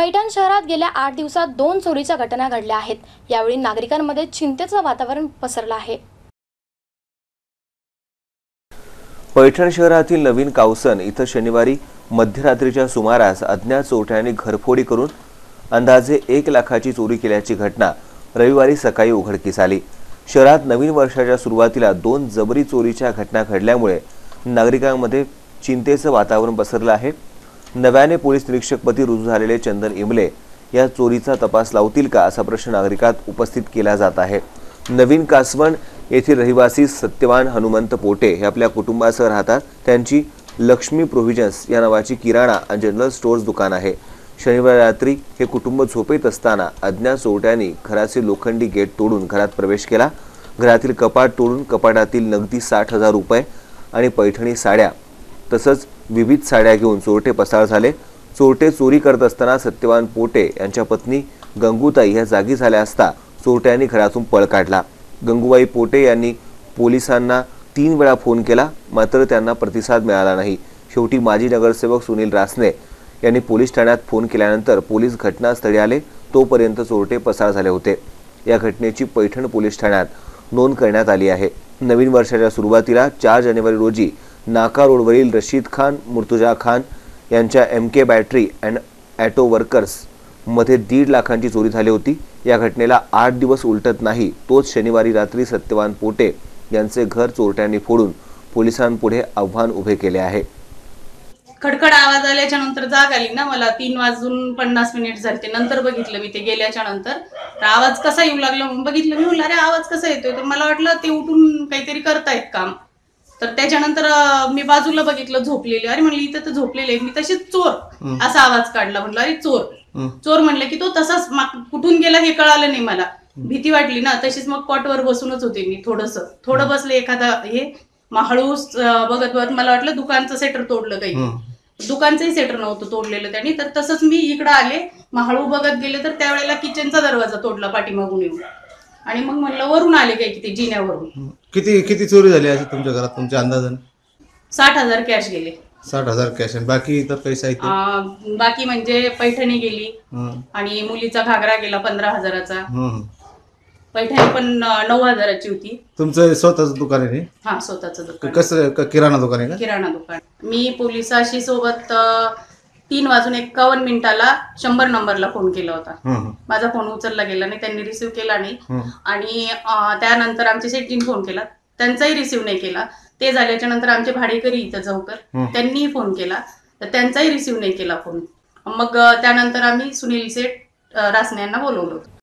पैठण शहरात गेल्या आठ दिवसात दोन चोरीच्या घटना घडल्या आहेत. यावेळी नागरिकांमध्ये चिंतेचं वातावरण पसरलं आहे. पैठण शहरातील नवीन कावसन इथं शनिवारी मध्यरात्रीच्या सुमारास अज्ञात चोरट्यांनी घरफोडी करून अंदाजे एक लाखाची चोरी केल्याची घटना रविवारी सकाळी उघडकीस आली. शहरात नवीन वर्षाच्या सुरुवातीला दोन जबरी चोरीच्या घटना घडल्यामुळे नागरिकांमध्ये चिंतेचं वातावरण पसरलं आहे. नव्याने पोलीस निरीक्षकपदी रुजू झालेले चंदन इमले या चोरीचा तपास लावतील का असा प्रश्न नागरिकात उपस्थित केला जात आहे. नवीन कासवण येथील रहिवासी सत्यवान हनुमंत पोटे हे आपल्या कुटुंबासह राहतात. त्यांची लक्ष्मी प्रोव्हिजन्स या नावाची किराणा आणि जनरल स्टोअर्स दुकान आहे. शनिवार रात्री हे कुटुंब झोपेत असताना अज्ञात चोरट्यांनी घराचे लोखंडी गेट तोडून घरात प्रवेश केला. घरातील कपाट तोडून कपाटातील नगदी साठ हजार रुपये आणि पैठणी साड्या तसंच विविध साड्या घेऊन चोरटे पसार झाले. चोरटे चोरी करत असताना सत्यवान पोटे यांच्या पत्नी गंगूताई ह्या जागी झाल्या असता चोरट्यांनी घरातून पळ काढला. गंगूबाई पोटे यांनी पोलिसांना तीन वेळा फोन केला मात्र त्यांना प्रतिसाद मिळाला नाही. शेवटी माजी नगरसेवक सुनील रासने यांनी पोलीस ठाण्यात फोन केल्यानंतर पोलीस घटनास्थळी आले तोपर्यंत चोरटे पसार झाले होते. या घटनेची पैठण पोलीस ठाण्यात नोंद करण्यात आली आहे. नवीन वर्षाच्या सुरुवातीला चार जानेवारी रोजी नाका रोडवरील रशीद खान मुर्तुजा खान यांच्या M K battery and auto वर्कर्समध्ये दीड लाखांची चोरी झाली होती. या घटनेला आठ दिवस उलटत नाही. तोच शनिवारी रात्री सत्यवान पोटे यांचे घर चोरट्यांनी फोडून पोलिसांपुढे आव्हान उभे केले आहे. खडखड आवाज आल्याच्यानंतर जाग आली ना मला. तीन वाजून पन्नास मिनिट झाले नंतर बघितलं मी ते गेल्याच्यानंतर. तर आवाज कसा येऊ लागला म्हणून बघितलं मी. म्हणलं अरे आवाज कसा येतोय? तर मला वाटलं ते उठून काहीतरी करतायत काम. तर त्याच्यानंतर मी बाजूला बघितलं झोपलेले. अरे म्हणलं इथं तर झोपलेले. मी तशीच चोर असा आवाज काढला. म्हणलं अरे चोर. चोर म्हणलं की तो तसाच कुठून गेला हे कळालं नाही मला. भीती वाटली ना. तशीच मग कॉटवर बसूनच होते मी थोडस. थोडं बसले एखादा हे अं, बघत बघत मला वाटलं दुकानचं सेटर तोडलं काही. दुकानचंही सेटर नव्हतं तोडलेलं त्यांनी. तर तसंच मी इकडं आले. मग हळू बघत गेले तर त्यावेळेला किचनचा दरवाजा तोडला पाठीमागून येऊन. आणि मग म्हणलं वरून आले काय की ते जिन्यावरून किती किती चोरी झाली अशी तुमच्या घरात तुमच्या अंदाजाने? साठ हजार कॅश गेले. साठ हजार कॅश आणि बाकी इतर काही साहित्य? अं, बाकी म्हणजे पैठणी गेली हं, आणि मुलीचा घागरा गेला पंधरा हजाराचा. हं. पैठणी पण अं, नऊ हजाराची होती. तुमचं स्वतःच दुकान आहे हा स्वतःचं दुकान. कसं क- किराणा दुकान आहे का? किराणा दुकान. मी पोलिसाशी सोबत अं, तीन वाजून एक्कावन्न मिनिटाला शंभर नंबरला फोन केला होता. माझा फोन उचलला गेला नाही त्यांनी रिसिव्ह केला नाही. आणि त्यानंतर आमचे सेटजीन फोन केला. त्यांचाही रिसिव्ह नाही केला. ते झाल्याच्यानंतर आमचे भाडेकरी इथं जवकर. त्यांनीही फोन केला. तर त्यांचाही रिसिव्ह नाही केला फोन. मग त्यानंतर आम्ही सुनील सेठ रासने यांना बोलवलं होतं.